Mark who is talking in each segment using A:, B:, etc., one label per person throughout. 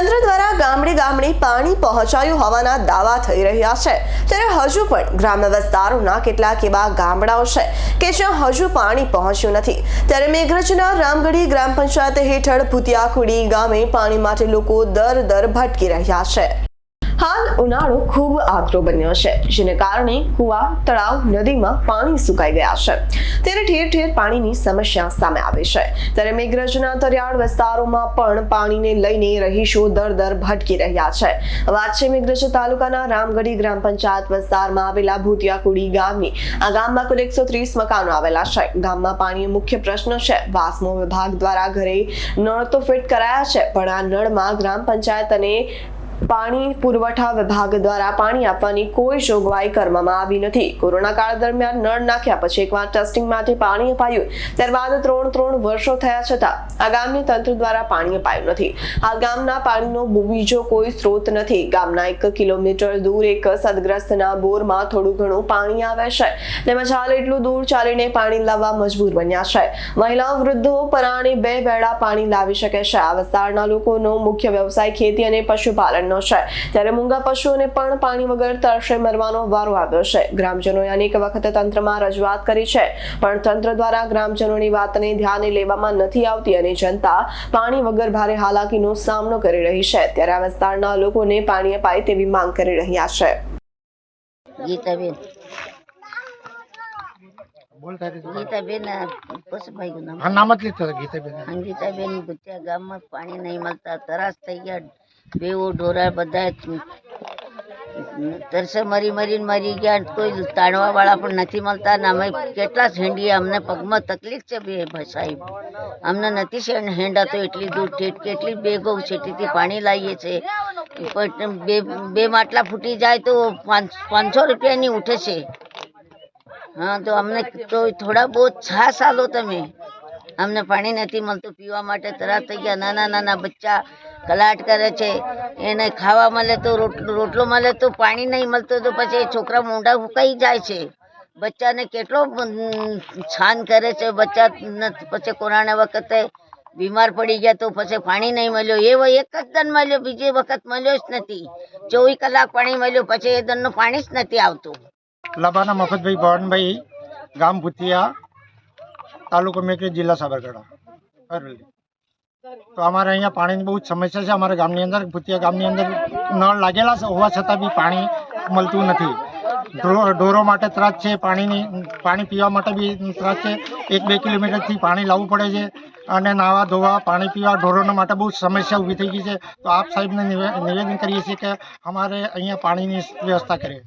A: તંત્ર દ્વારા ગામડે ગામડે પાણી પહોંચાયું હોવાના દાવા થઈ રહ્યા છે. ત્યારે હજુ પણ ગ્રામ્ય વિસ્તારોના કેટલાક એવા ગામડાઓ છે કે જ્યાં હજુ પાણી પહોંચ્યું નથી. ત્યારે મેઘરજના રામગઢી ગ્રામ પંચાયત હેઠળ ભૂતિયાખુડી ગામે પાણી માટે લોકો દર દર ભટકી રહ્યા છે. હાલ ઉનાળો ખૂબ આકરો બન્યો છે, જેને કારણે કુવા, તળાવ, નદીમાં પાણી સુકાઈ ગયા છે. ત્યારે ઠેર ઠેર પાણીની સમસ્યા સામે આવે છે. ત્યારે મેઘરજના તરિયાળ વિસ્તારોમાં પણ પાણીને લઈને રહીશો દર દર ભટકી રહ્યા છે. વાત છે મેઘરજ તાલુકાના રામગઢી ગ્રામ પંચાયત વિસ્તારમાં આવેલા ભૂતિયાકુડી ગામની. આ ગામમાં કુલ એકસો ત્રીસ મકાનો આવેલા છે. ગામમાં પાણી મુખ્ય પ્રશ્ન છે, વાસ્મો વિભાગ દ્વારા ઘરે નળ તો ફિટ કરાયા છે, પણ આ નળમાં ગ્રામ પંચાયત અને પાણી પુરવઠા વિભાગ દ્વારા પાણી આપવાની કોઈ જોગવાઈ કરવામાં આવી નથી. કોરોના કાળ દરમિયાન નળ નાખ્યા પછી એકવાર ટેસ્ટિંગ માટે પાણી અપાયું, ત્યારબાદ ત્રણ ત્રણ વર્ષો થયા છતાં આ ગામની તંત્ર દ્વારા પાણી અપાયું નથી. આ ગામના પાણીનો બીજો કોઈ સ્ત્રોત નથી. ગામના એક કિલોમીટર દૂર એક સદગ્રસ્તના બોરમાં થોડું ઘણું પાણી આવે છે. તેમજ હાલ એટલું દૂર ચાલીને પાણી લાવવા મજબૂર બન્યા છે. મહિલાઓ વૃદ્ધો પરાણે બે વેળા પાણી લાવી શકે છે. આ વિસ્તારના લોકોનો મુખ્ય વ્યવસાય ખેતી અને પશુપાલનનો છે. ત્યારે મૂંગા પશુઓને પણ પાણી વગર તરસે મરવાનો વારો આવ્યો છે. ગ્રામજનોએ અનેક વખત તંત્રમાં રજૂઆત કરી છે. પણ તંત્ર દ્વારા ગ્રામજનોની વાતને ધ્યાને લેવામાં નથી આવતી અને જનતા પાણી વગર ભારે હાલાકીનો સામનો કરી રહી છે. ત્યારે આ વિસ્તારના લોકોને પાણી અપાય તેવી માંગ કરી રહ્યા છે.
B: ગીતાબેન. ગીતાબેન આ નામ
C: જ લીધું ગીતાબેન
B: ગીતાબેન ગામમાં પાણી નહીં મળતા તરાસ થઈ ગયા. બેવો ઢોરા બધા તરસે મરી મરીને મરી ગયા કોઈ તાણવા વાળા પણ નથી મળતા ને અમે કેટલા હેંડીએ, અમને પગમાં તકલીફ છે બે સાહેબ. અમને નથી છે હેંડા તો એટલી દૂર કેટલી બેગો છેટીથી પાણી લાવીએ છે. પણ બે બે માટલા ફૂટી જાય તો પાંચસો રૂપિયાની ઉઠે છે. હા, તો અમને તો થોડા બહુ છાસ આલો તમે. અમને પાણી નથી મળતું, પીવા માટે તરાસ થઈ ગયા. નાના નાના બચ્ચા કલાટ કરે છે. એને ખાવા મળે તો રોટલો મળે તો પાણી નહીં મળતું તો પછી છોકરા મોઢા ફૂંકાઈ જાય છે. બચ્ચાને કેટલો છાન કરે છે. બચ્ચા પછી કોરોના વખતે બીમાર પડી ગયા તો પછી પાણી નહીં મળ્યો. એવો એક જ દન મળ્યો, બીજી વખત મળ્યો જ નથી. ચોવીસ કલાક પાણી મળ્યું, પછી એ દનનું પાણી જ નથી આવતું.
C: લાભાના મફતભાઈ ભવનભાઈ, ગામ ભૂતિયા. તાલુકો મેકરી જિલ્લા સાબરકાંઠા અરવલ્લી તો અમારે અહીંયા પાણીની બહુ જ સમસ્યા છે. અમારા ગામની અંદર, ભૂતિયા ગામની અંદર નળ લાગેલા છે. હોવા છતાં બી પાણી મળતું નથી. ઢોરો માટે ત્રાસ છે, પાણીની, પાણી પીવા માટે બી ત્રાસ છે. એક બે કિલોમીટરથી પાણી લાવવું પડે છે અને નાવા ધોવા, પાણી પીવા ઢોરોના માટે બહુ સમસ્યા ઊભી થઈ ગઈ છે. તો આપ સાહેબને નિવે- નિવેદન કરીએ છીએ કે અમારે અહીંયા પાણીની વ્યવસ્થા કરે.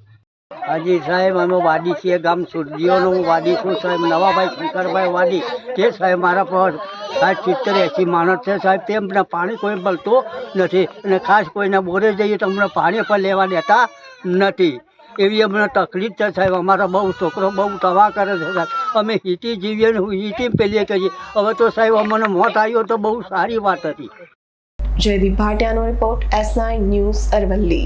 D: હાજી સાહેબ, અમે વાડી છીએ ગામ સુરજીઓનો હું વાડી છું સાહેબ, નવાભાઈ શંકરભાઈ વાડી તે સાહેબ, મારા પર સાહેબ સિત્તેર એસી માણસ છે સાહેબ તેમને પાણી કોઈ મળતું નથી. અને ખાસ કોઈને બોરે જઈએ તો અમને પાણી પણ લેવા દેતા નથી. એવી અમને તકલીફ છે સાહેબ, અમારા બહુ છોકરો બહુ તવા કરે છે સાહેબ. અમે હીટી જીવીએ ને હીટી પેલીએ કરીએ હવે તો સાહેબ, અમને મોત આવ્યો તો બહુ સારી વાત હતી.
A: Jaydeep ભાટિયાનો report S nine news Aravalli.